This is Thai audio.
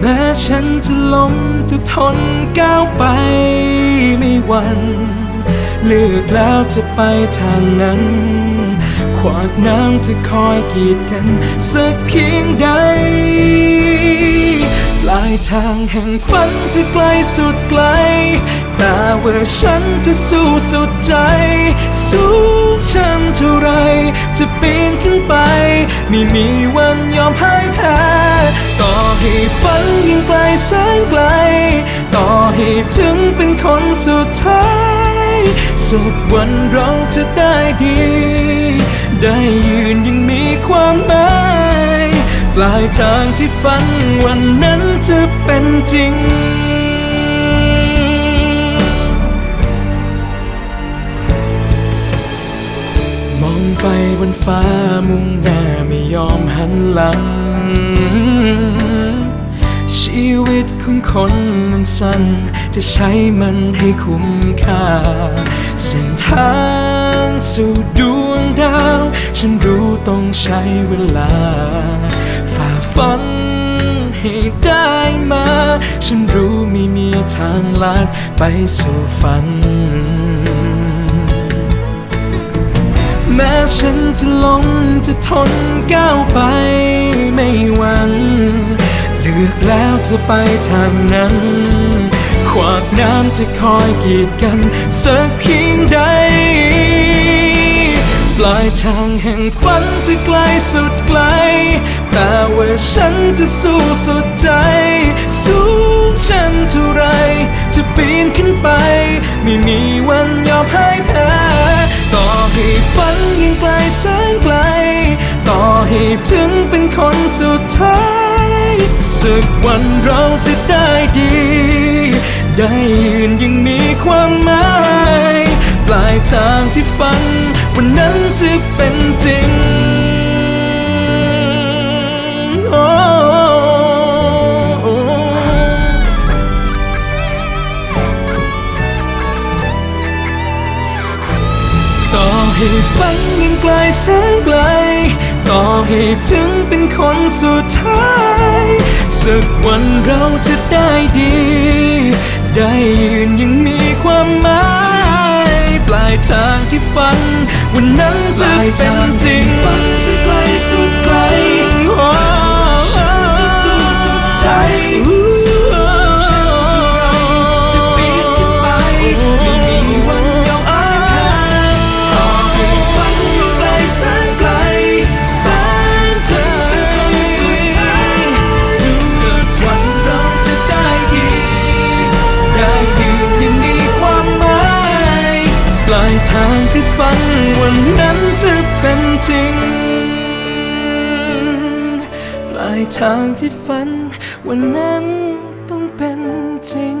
แม้ฉันจะล้มจะทนก้าวไปไม่หวันเลือกแล้วจะไปทางนั้น ขวากน้ำจะคอยกีดกัน สักเพียงใดปลายทางแห่งฝันจะไกลสุดไกล แต่ว่าฉันจะสู้สุดใจสู้ ฉันเท่าไร จะปีนขึ้นไป ไม่มีวันยอมพ่ายแพ้ ต่อให้ฝันยิ่งไกลแสนไกล ต่อให้ถึงเป็นคนสุดท้ายสักวันเราจะได้ดี ได้ยืนยังมีความหมายปลายทางที่ฝันวันนั้นจะเป็นจริง บนฟ้ามุ่งหน้าไม่ยอมหันหลัง ชีวิตของคนมันสั้น จะใช้มันให้คุ้มค่า เส้นทางสู่ดวงดาว ฉันรู้ต้องใช้เวลา ฝ่าฟันให้ได้มา ฉันรู้ไม่มีทางลัดไปสู่ฝัน แม้ฉันจะล้มจะทนก้าวไปไม่หวั่นเลือกแล้วจะไปทางนั้น ขวากน้ำจะคอยกีดกันสักเพียงใด ปลายทางแห่งฝันจะไกลสุดไกล แต่ว่าฉันจะสู้สุดใจ สู้ฉันเท่าไร จะปีนขึ้นไป ไม่มีวันยอมพ่ายแพ้ ถึงเป็นคนสุดท้าย สักวันเราจะได้ดี ได้ยืนยังมีความหมาย ปลายทางที่ฝัน วันนั้นจะเป็นจริง ต่อให้ฝันยิ่งไกลแสนไกล ให้ถึงเป็นคนสุดท้าย สักวันเราจะได้ดี ได้ยืนยังมีความหมาย ปลายทางที่ฝัน วันนั้นจะเป็นจริง ทางที่ฝันวันนั้นจะเป็นจริง ปลายทางที่ฝันวันนั้นต้องเป็นจริง